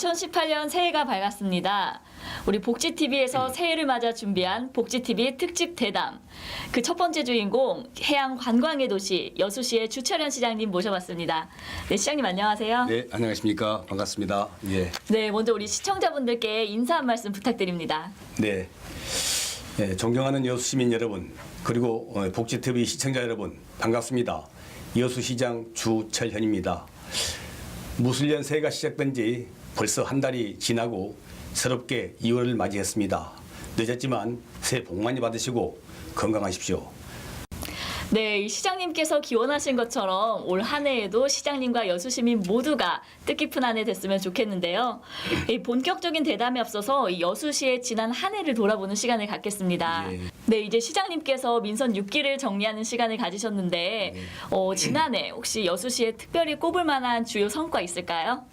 네, 2018년 새해가 밝았습니다. 우리 복지TV에서 새해를 맞아 준비한 복지TV 특집 대담. 그 첫 번째 주인공 해양 관광의 도시 여수시의 주철현 시장님 모셔봤습니다. 네, 시장님 안녕하세요. 네, 안녕하십니까. 반갑습니다. 예. 네, 먼저 우리 시청자분들께 인사 한 말씀 부탁드립니다. 네. 예, 존경하는 여수 시민 여러분, 그리고 어, 복지TV 시청자 여러분, 반갑습니다. 여수시장 주철현입니다. 무술년 새해가 시작된 지 벌써 한 달이 지나고 새롭게 2월을 맞이했습니다. 늦었지만 새해 복 많이 받으시고 건강하십시오. 네, 이 시장님께서 기원하신 것처럼 올 한 해에도 시장님과 여수 시민 모두가 뜻깊은 한 해 됐으면 좋겠는데요. 이 본격적인 대담에 앞서서 이 여수시의 지난 한 해를 돌아보는 시간을 갖겠습니다. 예. 네, 이제 시장님께서 민선 6기를 정리하는 시간을 가지셨는데 어, 지난해 혹시 여수시에 특별히 꼽을 만한 주요 성과 있을까요?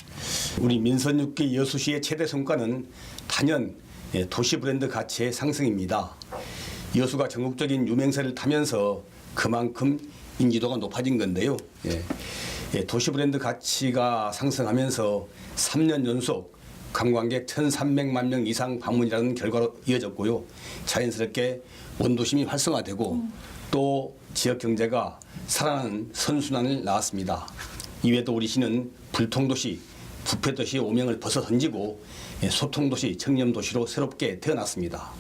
우리 민선 6기 여수시의 최대 성과는 단연 예, 도시 브랜드 가치의 상승입니다. 여수가 전국적인 유명세를 타면서 그만큼 인지도가 높아진 건데요. 예, 예, 도시 브랜드 가치가 상승하면서 3년 연속 관광객 1,300만 명 이상 방문이라는 결과로 이어졌고요. 자연스럽게 원도심이 활성화되고 또 지역 경제가 살아나는 선순환을 낳았습니다. 이외에도 우리 시는 불통도시, 부패도시의 오명을 벗어 던지고 예, 소통도시, 청렴도시로 새롭게 태어났습니다.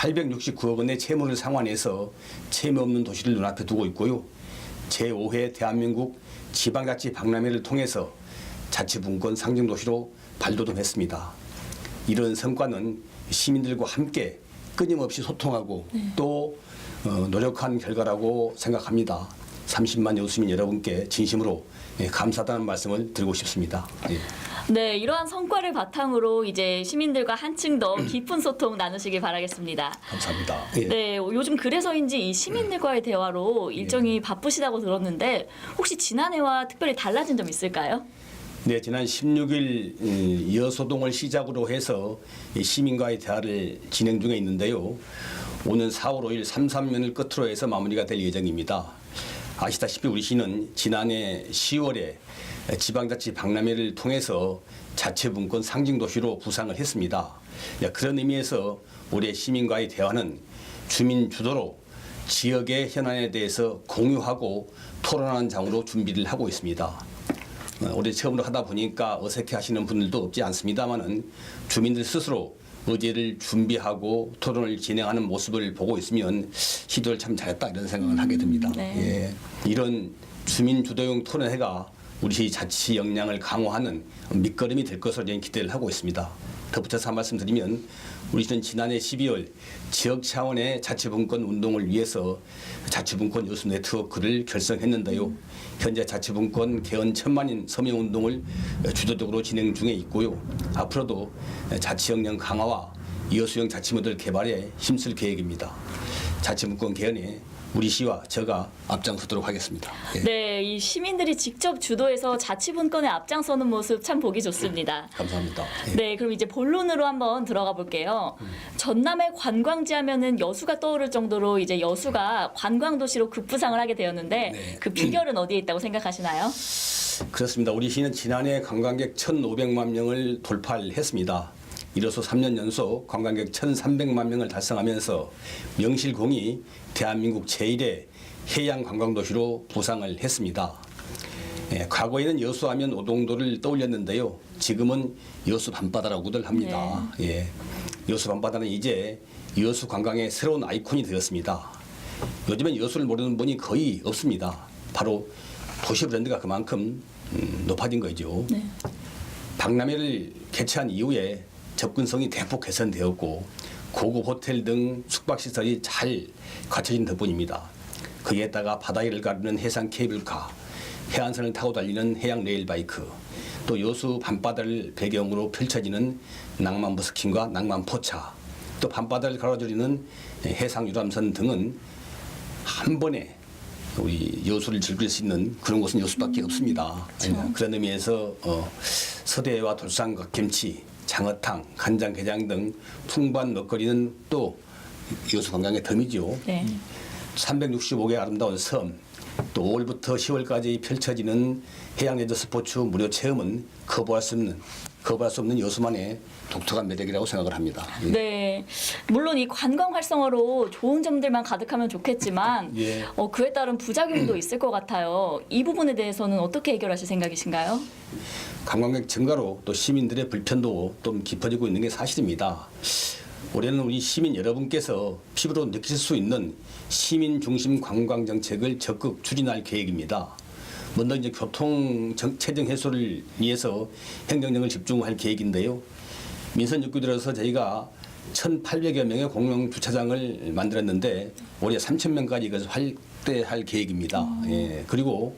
869억 원의 채무를 상환해서 채무 없는 도시를 눈앞에 두고 있고요. 제5회 대한민국 지방자치 박람회를 통해서 자치분권 상징도시로 발돋움했습니다. 이런 성과는 시민들과 함께 끊임없이 소통하고 또 어, 노력한 결과라고 생각합니다. 30만 여수민 여러분께 진심으로 예, 감사하다는 말씀을 드리고 싶습니다. 예. 네, 이러한 성과를 바탕으로 이제 시민들과 한층 더 깊은 소통 나누시길 바라겠습니다. 감사합니다. 예. 네, 요즘 그래서인지 이 시민들과의 대화로 일정이 바쁘시다고 들었는데 혹시 지난해와 특별히 달라진 점 있을까요? 네, 지난 16일 음, 여소동을 시작으로 해서 이 시민과의 대화를 진행 중에 있는데요. 오는 4월 5일 3, 3면을 끝으로 해서 마무리가 될 예정입니다. 아시다시피 우리 시는 지난해 10월에 지방자치 박람회를 통해서 자체분권 상징도시로 부상을 했습니다. 네, 그런 의미에서 올해 시민과의 대화는 주민 주도로 지역의 현안에 대해서 공유하고 토론하는 장으로 준비를 하고 있습니다. 어, 올해 처음으로 하다 보니까 어색해 하시는 분들도 없지 않습니다만은 주민들 스스로 의제를 준비하고 토론을 진행하는 모습을 보고 있으면 시도를 참 잘했다 이런 생각을 하게 됩니다. 네. 예. 이런 주민 주도형 토론회가 우리 시 자치 역량을 강화하는 밑거름이 될 것으로 저는 기대를 하고 있습니다. 덧붙여서 한 말씀 드리면 우리 시는 지난해 12월 지역 차원의 자치분권 운동을 위해서 자치분권 요수 네트워크를 결성했는데요. 현재 자치분권 개헌 천만인 서명 운동을 주도적으로 진행 중에 있고요. 앞으로도 자치 역량 강화와 여수형 자치 모델 개발에 힘쓸 계획입니다. 자치분권 개헌에 우리 시와 제가 앞장서도록 하겠습니다. 예. 네, 이 시민들이 직접 주도해서 자치분권에 앞장서는 모습 참 보기 좋습니다. 감사합니다. 예. 네, 그럼 이제 본론으로 한번 들어가 볼게요. 전남의 관광지 하면은 여수가 떠오를 정도로 이제 여수가 관광 도시로 급부상을 하게 되었는데 네. 그 비결은 어디에 있다고 생각하시나요? 그렇습니다. 우리 시는 지난해 관광객 1,500만 명을 돌파를 했습니다. 이로써 3년 연속 관광객 1,300만 명을 달성하면서 명실공히 대한민국 제1의 해양 관광도시로 부상을 했습니다. 예, 과거에는 여수하면 오동도를 떠올렸는데요. 지금은 여수 밤바다라고들 합니다. 예, 여수 밤바다는 이제 여수 관광의 새로운 아이콘이 되었습니다. 요즘엔 여수를 모르는 분이 거의 없습니다. 바로 도시 브랜드가 그만큼 음, 높아진 거죠. 네. 박람회를 개최한 이후에 접근성이 대폭 개선되었고 고급 호텔 등 숙박시설이 잘 갖춰진 덕분입니다. 거기에다가 바다 위를 가르는 해상 케이블카, 해안선을 타고 달리는 해양 레일바이크, 또 여수 밤바다를 배경으로 펼쳐지는 낭만 버스킹과 낭만 포차, 또 밤바다를 가로지르는 해상 유람선 등은 한 번에 우리 여수를 즐길 수 있는 그런 곳은 여수밖에 없습니다. 그렇죠. 그런 의미에서 어, 서대와 돌산과 김치, 장어탕, 간장게장 등 풍부한 먹거리는 또 여수 관광의 덤이죠. 네. 365개 아름다운 섬, 또 5월부터 10월까지 펼쳐지는 해양 레저 스포츠 무료 체험은 거부할 수 없는 거부할 수 없는 여수만의 독특한 매력이라고 생각을 합니다. 예. 네, 물론 이 관광 활성화로 좋은 점들만 가득하면 좋겠지만 예. 어, 그에 따른 부작용도 있을 것 같아요. 이 부분에 대해서는 어떻게 해결하실 생각이신가요? 관광객 증가로 또 시민들의 불편도 좀 깊어지고 있는 게 사실입니다. 올해는 우리 시민 여러분께서 피부로 느끼실 수 있는 시민 중심 관광 정책을 적극 추진할 계획입니다. 먼저 이제 교통 정- 체증 해소를 위해서 행정력을 집중할 계획인데요. 민선 6구 들어서 저희가 1,800여 명의 공영 주차장을 만들었는데 올해 3,000명까지 이것을 확대할 계획입니다. 예, 그리고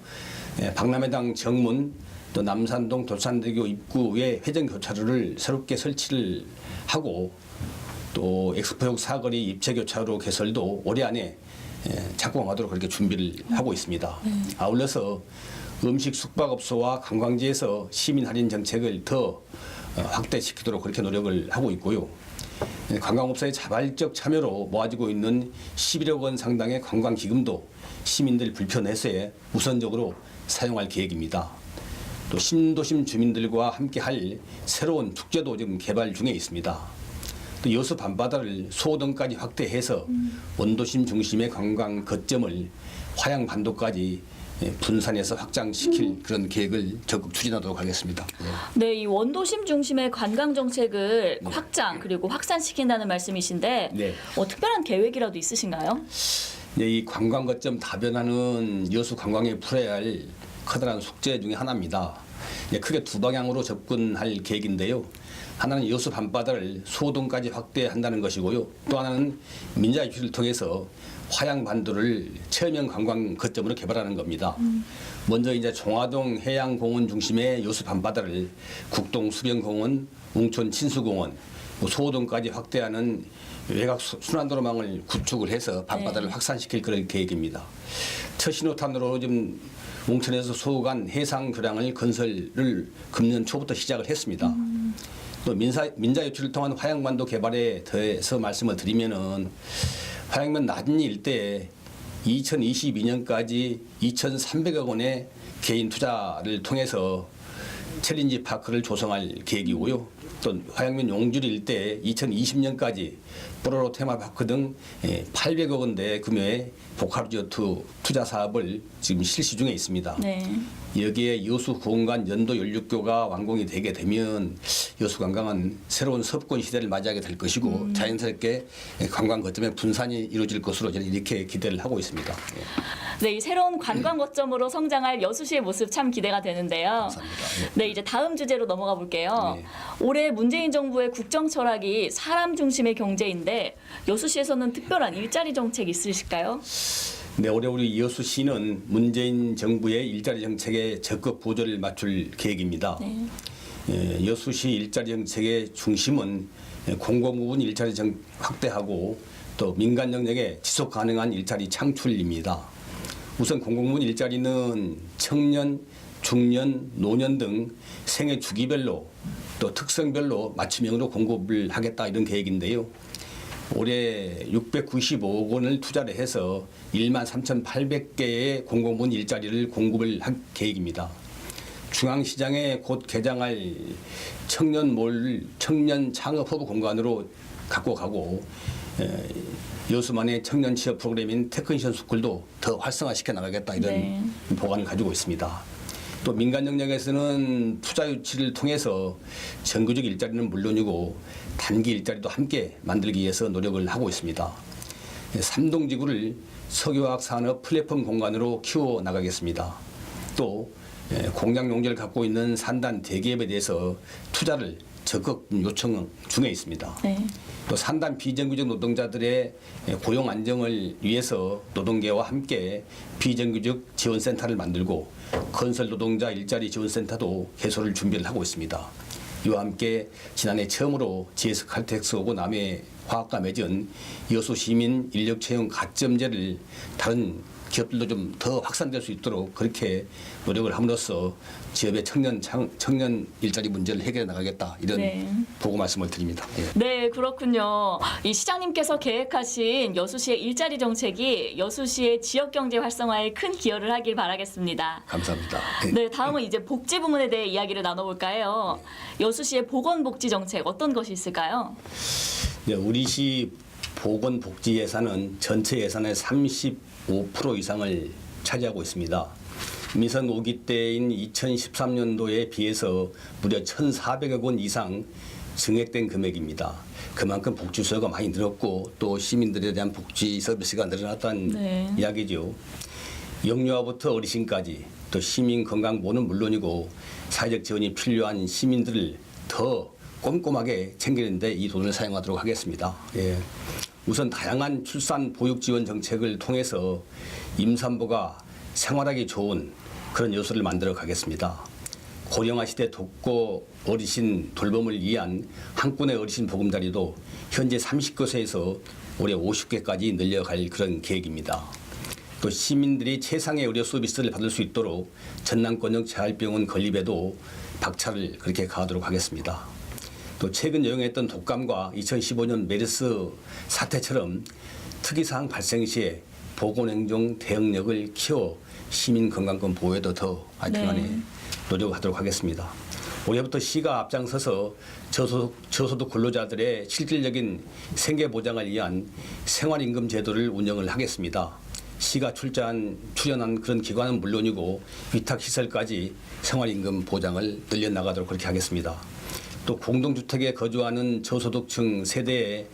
예, 박람회당 정문 또 남산동 돌산대교 입구에 회전 교차로를 새롭게 설치를 하고 또 엑스포역 사거리 입체 교차로 개설도 올해 안에 예, 착공하도록 그렇게 준비를 하고 있습니다. 아울러서 음식 숙박업소와 관광지에서 시민 할인 정책을 더 어, 확대시키도록 그렇게 노력을 하고 있고요. 예, 관광업소의 자발적 참여로 모아지고 있는 11억 원 상당의 관광기금도 시민들 불편 해소에 우선적으로 사용할 계획입니다. 또 신도심 주민들과 함께 할 새로운 축제도 지금 개발 중에 있습니다. 또 여수 밤바다를 소호동까지 확대해서 원도심 중심의 관광 거점을 화양 반도까지 예, 분산해서 확장시킬 그런 계획을 적극 추진하도록 하겠습니다. 예. 네, 이 원도심 중심의 관광 정책을 확장 그리고 확산시킨다는 말씀이신데 네. 어, 특별한 계획이라도 있으신가요? 이제 이 관광 거점 다변화는 여수 관광에 풀어야 할 커다란 숙제 중에 하나입니다. 크게 두 방향으로 접근할 계획인데요. 하나는 여수 밤바다를 소동까지 확대한다는 것이고요. 또 하나는 민자 유치를 통해서 화양 반도를 체험형 관광 거점으로 개발하는 겁니다. 먼저 이제 종화동 해양공원 중심의 여수 밤바다를 국동 수변공원, 웅촌 친수공원, 뭐 소호동까지 확대하는 외곽 수- 순환도로망을 구축을 해서 밤바다를 네. 확산시킬 그런 계획입니다. 첫 신호탄으로 지금 웅천에서 소간 해상 교량을 건설을 금년 초부터 시작을 했습니다. 또 민사, 민자 유치를 통한 화양반도 개발에 더해서 말씀을 드리면은 화양면 나진리 일대에 2022년까지 2,300억 원의 개인 투자를 통해서 챌린지 파크를 조성할 계획이고요. 또 화양면 용주리 일대에 2020년까지 뽀로로 테마파크 등 800억 원대 규모의 복합리조트 투자 사업을 지금 실시 중에 있습니다. 네. 여기에 여수 공간 연도 연륙교가 완공이 되게 되면 여수 관광은 새로운 섭권 시대를 맞이하게 될 것이고 음. 자연스럽게 관광 거점의 분산이 이루어질 것으로 저는 이렇게 기대를 하고 있습니다. 예, 네, 이 새로운 관광 거점으로 성장할 여수시의 모습 참 기대가 되는데요. 감사합니다. 예. 네, 이제 다음 주제로 넘어가 볼게요. 네. 올해 문재인 정부의 국정 철학이 사람 중심의 경제인데 여수시에서는 특별한 일자리 정책 있으실까요? 네, 올해 우리 여수 시는 문재인 정부의 일자리 정책에 적극 보조를 맞출 계획입니다. 네. 예, 여수시 일자리 정책의 중심은 예, 공공부문 일자리 정- 확대하고 또 민간 영역의 지속 가능한 일자리 창출입니다. 우선 공공부문 일자리는 청년, 중년, 노년 등 생애 주기별로 또 특성별로 맞춤형으로 공급을 하겠다 이런 계획인데요. 올해 695억 원을 투자를 해서 1만 3,800개의 공공부문 일자리를 공급을 할 계획입니다. 중앙시장에 곧 개장할 청년몰 청년 창업 허브 공간으로 갖고 가고 에, 여수만의 청년 취업 프로그램인 테크니션 스쿨도 더 활성화시켜 나가겠다 이런 네. 보관을 가지고 있습니다. 또 민간 영역에서는 투자 유치를 통해서 정규직 일자리는 물론이고 단기 일자리도 함께 만들기 위해서 노력을 하고 있습니다. 삼동 지구를 석유화학 산업 플랫폼 공간으로 키워 나가겠습니다. 또 예, 공장 용지를 갖고 있는 산단 대기업에 대해서 투자를 적극 요청 중에 있습니다. 네. 또 산단 비정규직 노동자들의 고용 안정을 위해서 노동계와 함께 비정규직 지원센터를 만들고 건설 노동자 일자리 지원센터도 개소를 준비를 하고 있습니다. 이와 함께 지난해 처음으로 GS 칼텍스하고 남해 화학과 맺은 여수 시민 인력 채용 가점제를 다른 기업들도 좀 더 확산될 수 있도록 그렇게 노력을 함으로써 지역의 청년 창- 청년 일자리 문제를 해결해 나가겠다 이런 네. 보고 말씀을 드립니다. 예. 네, 그렇군요. 이 시장님께서 계획하신 여수시의 일자리 정책이 여수시의 지역 경제 활성화에 큰 기여를 하길 바라겠습니다. 감사합니다. 예. 네, 다음은 이제 복지 부문에 대해 이야기를 나눠볼까 해요. 여수시의 보건복지 정책 어떤 것이 있을까요? 네, 우리 시 보건복지 예산은 전체 예산의 35% 이상을 차지하고 있습니다. 미선 5기 때인 2013년도에 비해서 무려 1,400억 원 이상 증액된 금액입니다. 그만큼 복지 수요가 많이 늘었고 또 시민들에 대한 복지 서비스가 늘어났다는 네. 이야기죠. 영유아부터 어르신까지 또 시민 건강보는 물론이고 사회적 지원이 필요한 시민들을 더 꼼꼼하게 챙기는데 이 돈을 사용하도록 하겠습니다. 예. 우선 다양한 출산 보육 지원 정책을 통해서 임산부가 생활하기 좋은 그런 요소를 만들어 가겠습니다. 고령화 시대 돕고 어르신 돌봄을 위한 한 건의 어르신 보금자리도 현재 30곳에서 올해 50개까지 늘려갈 그런 계획입니다. 또 시민들이 최상의 의료 서비스를 받을 수 있도록 전남권역 재활병원 건립에도 박차를 그렇게 가하도록 하겠습니다. 또 최근 여행했던 독감과 2015년 메르스 사태처럼 특이사항 발생 시에 보건행정 대응력을 키워 시민 건강권 보호에도 더 알뜰하게 네. 노력하도록 하겠습니다. 올해부터 시가 앞장서서 저소득, 저소득 근로자들의 실질적인 생계 보장을 위한 생활임금 제도를 운영을 하겠습니다. 시가 출자한 출연한 그런 기관은 물론이고 위탁 시설까지 생활임금 보장을 늘려 나가도록 그렇게 하겠습니다. 또 공동주택에 거주하는 저소득층 세대에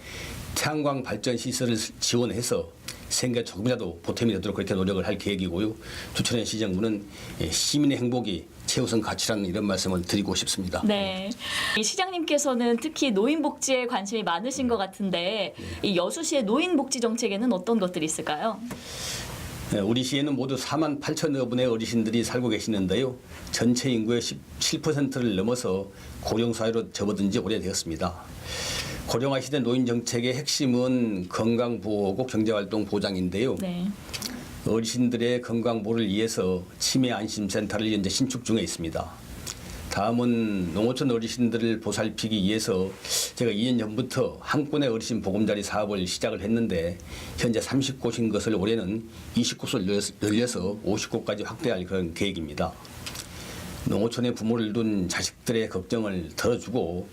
태양광 발전 시설을 지원해서 생계 조금이라도 보탬이 되도록 그렇게 노력을 할 계획이고요. 주천의 시정부는 예, 시민의 행복이 최우선 가치라는 이런 말씀을 드리고 싶습니다. 네. 이 시장님께서는 특히 노인복지에 관심이 많으신 것 같은데 이 여수시의 노인복지 정책에는 어떤 것들이 있을까요? 네, 우리 시에는 모두 4만 8천여 분의 어르신들이 살고 계시는데요. 전체 인구의 17%를 넘어서 고령 사회로 접어든 지 오래되었습니다. 고령화 시대 노인 정책의 핵심은 건강보호고 경제활동 보장인데요. 네. 어르신들의 건강 보호를 위해서 치매 안심센터를 현재 신축 중에 있습니다. 다음은 농어촌 어르신들을 보살피기 위해서 제가 2년 전부터 한 건의 어르신 보금자리 사업을 시작을 했는데 현재 30곳인 것을 올해는 20곳을 늘려서 50곳까지 확대할 그런 계획입니다. 농어촌에 부모를 둔 자식들의 걱정을 덜어주고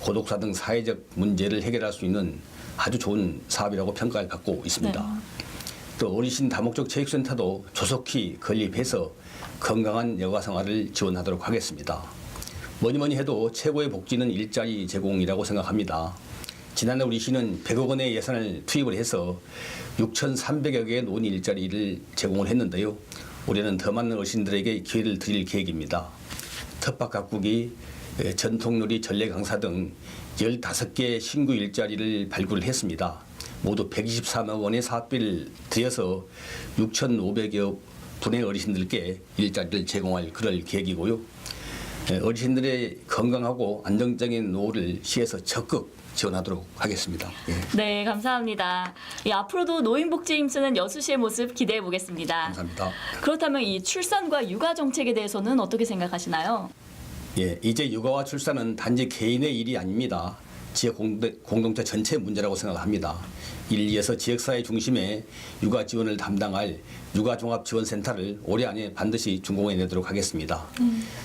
고독사 등 사회적 문제를 해결할 수 있는 아주 좋은 사업이라고 평가를 받고 있습니다. 또 어르신 다목적 체육센터도 조속히 건립해서 건강한 여가 생활을 지원하도록 하겠습니다. 뭐니 뭐니 해도 최고의 복지는 일자리 제공이라고 생각합니다. 지난해 우리 시는 100억 원의 예산을 투입을 해서 6,300여 개의 노인 일자리를 제공을 했는데요. 올해는 더 많은 어르신들에게 기회를 드릴 계획입니다. 텃밭 에, 전통놀이 전래 강사 등 15개 신규 일자리를 발굴을 했습니다. 모두 124만 원의 사업비를 들여서 6,500여 분의 어르신들께 일자리를 제공할 그럴 계획이고요. 에, 어르신들의 건강하고 안정적인 노후를 시에서 적극 지원하도록 하겠습니다. 예, 네, 감사합니다. 이 앞으로도 노인복지에 힘쓰는 여수시의 모습 기대해 보겠습니다. 감사합니다. 그렇다면 이 출산과 육아 정책에 대해서는 어떻게 생각하시나요? 예, 이제 육아와 출산은 단지 개인의 일이 아닙니다. 지역 공동- 공동체 전체 문제라고 생각합니다. 이를 위해서 지역사회 중심의 육아 지원을 담당할 육아종합지원센터를 올해 안에 반드시 준공해 내도록 하겠습니다.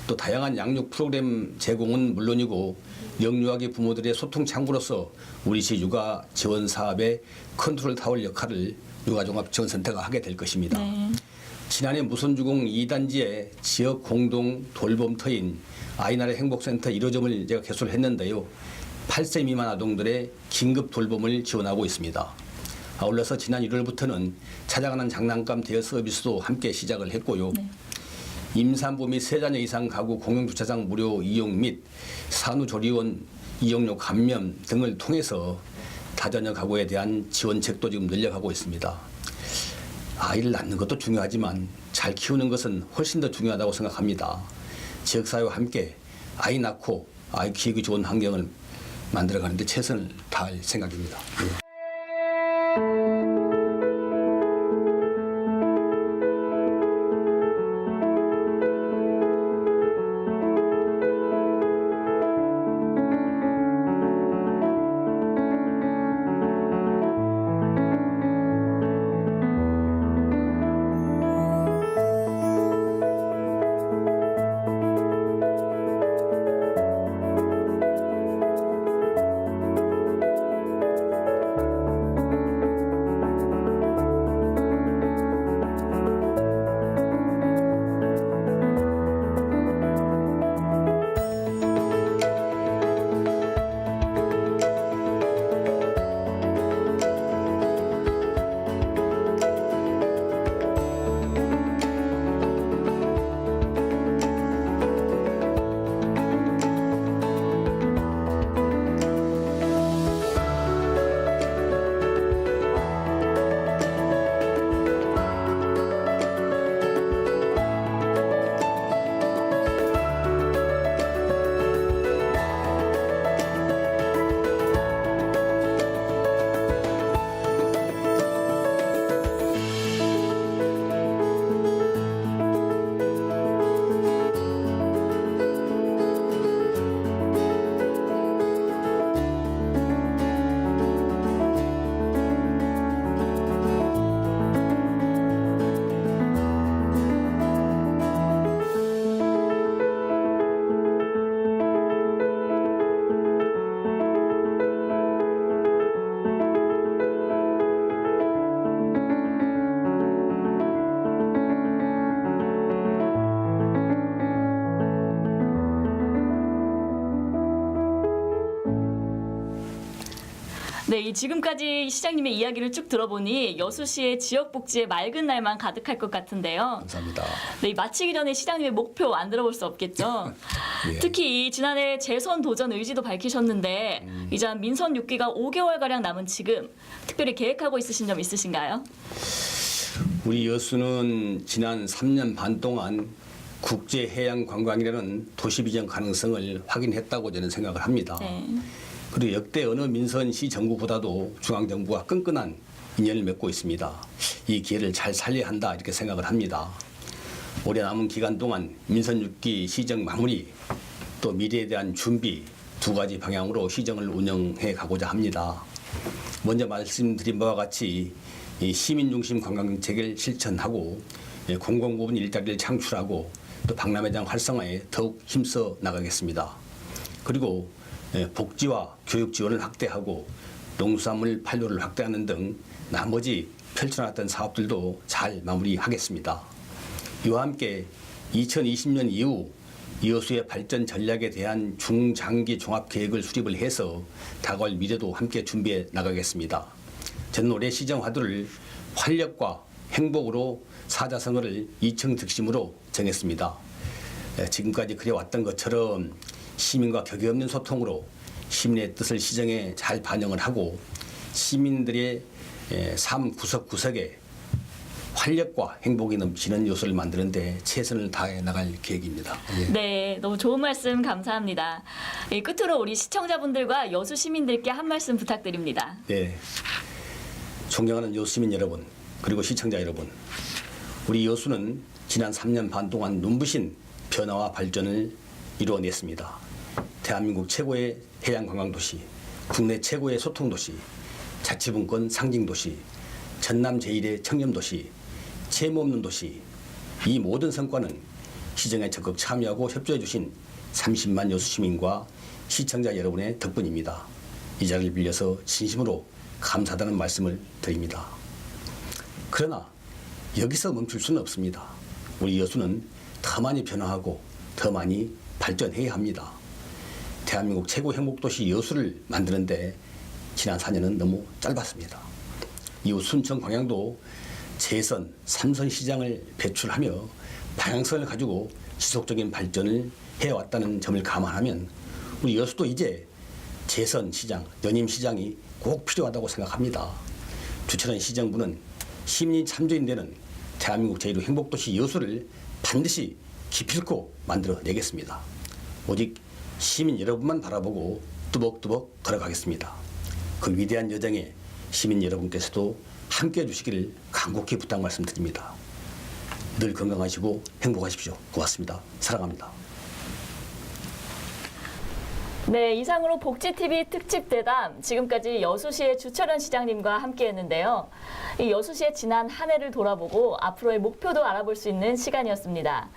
또 다양한 양육 프로그램 제공은 물론이고 영유아기 부모들의 소통 창구로서 우리 시 육아 지원 사업의 컨트롤 타월 역할을 육아종합지원센터가 하게 될 것입니다. 네. 지난해 무선주공 2단지의 지역 공동 돌봄터인 아이나라 행복센터 1호점을 제가 개설을 했는데요. 8세 미만 아동들의 긴급 돌봄을 지원하고 있습니다. 아울러서 지난 1월부터는 찾아가는 장난감 대여 서비스도 함께 시작을 했고요. 임산부 및 세자녀 이상 가구 공용 주차장 무료 이용 및 산후조리원 이용료 감면 등을 통해서 다자녀 가구에 대한 지원책도 지금 늘려가고 있습니다. 아이를 낳는 것도 중요하지만 잘 키우는 것은 훨씬 더 중요하다고 생각합니다. 지역사회와 함께 아이 낳고 아이 키우기 좋은 환경을 만들어가는데 최선을 다할 생각입니다. 예. 네, 이 지금까지 시장님의 이야기를 쭉 들어보니 여수시의 지역 복지에 맑은 날만 가득할 것 같은데요. 감사합니다. 네, 이 마치기 전에 시장님의 목표 안 들어볼 수 없겠죠. 예. 특히 이 지난해 재선 도전 의지도 밝히셨는데 음. 이제 민선 6기가 5개월 가량 남은 지금 특별히 계획하고 있으신 점 있으신가요? 우리 여수는 지난 3년 반 동안 국제 해양 관광이라는 도시 비전 가능성을 확인했다고 저는 생각을 합니다. 네. 그리고 역대 어느 민선 시 정부보다도 중앙 정부와 끈끈한 인연을 맺고 있습니다. 이 기회를 잘 살려야 한다 이렇게 생각을 합니다. 올해 남은 기간 동안 민선 6기 시정 마무리 또 미래에 대한 준비 두 가지 방향으로 시정을 운영해 가고자 합니다. 먼저 말씀드린 바와 같이 이 시민 중심 관광 정책을 실천하고 예, 공공부문 일자리를 창출하고 또 박람회장 활성화에 더욱 힘써 나가겠습니다. 그리고 예, 복지와 교육 지원을 확대하고 농수산물 판로를 확대하는 등 나머지 펼쳐놨던 사업들도 잘 마무리하겠습니다. 이와 함께 2020년 이후 이호수의 발전 전략에 대한 중장기 종합 계획을 수립을 해서 다가올 미래도 함께 준비해 나가겠습니다. 저는 올해 시정 화두를 활력과 행복으로 사자성어를 이층 득심으로 정했습니다. 에, 지금까지 그래왔던 것처럼 시민과 격이 없는 소통으로 시민의 뜻을 시정에 잘 반영을 하고 시민들의 에, 삶 구석구석에 활력과 행복이 넘치는 요소를 만드는데 최선을 다해 나갈 계획입니다. 예. 네, 너무 좋은 말씀 감사합니다. 이 끝으로 우리 시청자분들과 여수 시민들께 한 말씀 부탁드립니다. 네. 존경하는 여수 시민 여러분, 그리고 시청자 여러분. 우리 여수는 지난 3년 반 동안 눈부신 변화와 발전을 이루어냈습니다. 대한민국 최고의 해양 관광 도시, 국내 최고의 소통 도시, 자치분권 상징 도시, 전남 제1의 청렴 도시, 채무 없는 도시. 이 모든 성과는 시정에 적극 참여하고 협조해 주신 30만 여수 시민과 시청자 여러분의 덕분입니다. 이 자리를 빌려서 진심으로 감사하다는 말씀을 드립니다. 그러나 여기서 멈출 수는 없습니다. 우리 여수는 더 많이 변화하고 더 많이 발전해야 합니다. 대한민국 최고 행복도시 여수를 만드는데 지난 4년은 너무 짧았습니다. 이후 순천 광양도 재선, 삼선 시장을 배출하며 방향성을 가지고 지속적인 발전을 해왔다는 점을 감안하면 우리 여수도 이제 재선 시장, 연임 시장이 꼭 필요하다고 생각합니다. 주철현 시정부는 시민이 참조인 되는 대한민국 제1호 행복도시 여수를 반드시 기필코 만들어내겠습니다. 오직 시민 여러분만 바라보고 뚜벅뚜벅 걸어가겠습니다. 그 위대한 여정에 시민 여러분께서도 함께 해주시기를 간곡히 부탁 말씀드립니다. 늘 건강하시고 행복하십시오. 고맙습니다. 사랑합니다. 네, 이상으로 복지TV 특집 대담 지금까지 여수시의 주철현 시장님과 함께했는데요. 이 여수시의 지난 한 해를 돌아보고 앞으로의 목표도 알아볼 수 있는 시간이었습니다.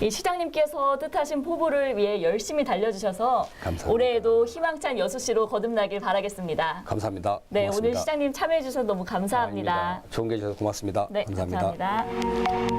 이 시장님께서 뜻하신 포부를 위해 열심히 달려주셔서 감사합니다. 올해에도 희망찬 여수시로 거듭나길 바라겠습니다. 감사합니다. 네, 오늘 시장님 참여해 주셔서 너무 감사합니다. 좋은 게 주셔서 고맙습니다. 네, 감사합니다.